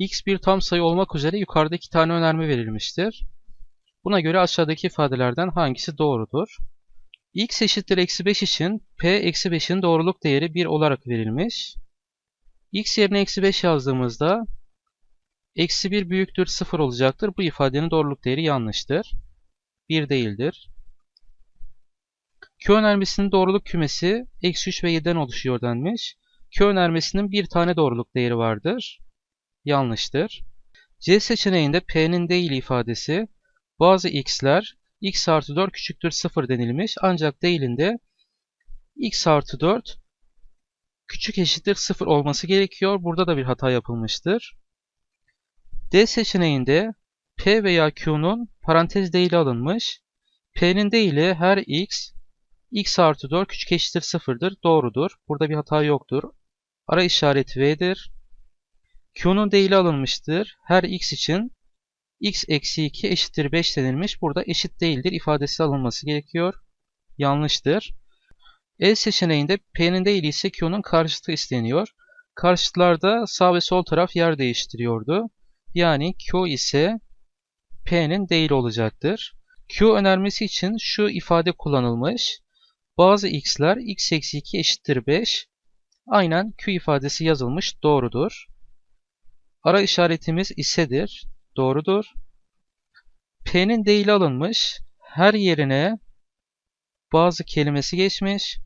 x bir tam sayı olmak üzere yukarıda iki tane önerme verilmiştir. Buna göre aşağıdaki ifadelerden hangisi doğrudur? x eşittir eksi 5 için p eksi 5'in doğruluk değeri 1 olarak verilmiş. x yerine eksi 5 yazdığımızda eksi 1 büyüktür 0 olacaktır. Bu ifadenin doğruluk değeri yanlıştır. 1 değildir. Q önermesinin doğruluk kümesi eksi 3 ve 7'den oluşuyor denmiş. Q önermesinin bir tane doğruluk değeri vardır. Yanlıştır. C seçeneğinde P'nin değil ifadesi bazı x'ler x artı 4 küçüktür 0 denilmiş ancak değilinde x artı 4 küçük eşittir 0 olması gerekiyor. Burada da bir hata yapılmıştır. D seçeneğinde P veya Q'nun parantez değili alınmış. P'nin değili her x x artı 4 küçük eşittir 0'dır. Doğrudur. Burada bir hata yoktur. Ara işareti V'dir. Q'nun değili alınmıştır. Her x için x eksi 2 eşittir 5 denilmiş. Burada eşit değildir ifadesi alınması gerekiyor. Yanlıştır. E seçeneğinde P'nin değili ise Q'nun karşıtı isteniyor. Karşıtlarda sağ ve sol taraf yer değiştiriyordu. Yani Q ise P'nin değili olacaktır. Q önermesi için şu ifade kullanılmış. Bazı x'ler x eksi 2 eşittir 5. Aynen Q ifadesi yazılmış doğrudur. Ara işaretimiz isedir. Doğrudur. P'nin değili alınmış. Her yerine bazı kelimesi geçmiş.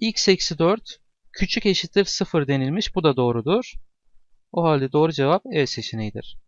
x eksi 4 küçük eşittir 0 denilmiş. Bu da doğrudur. O halde doğru cevap E seçeneğidir.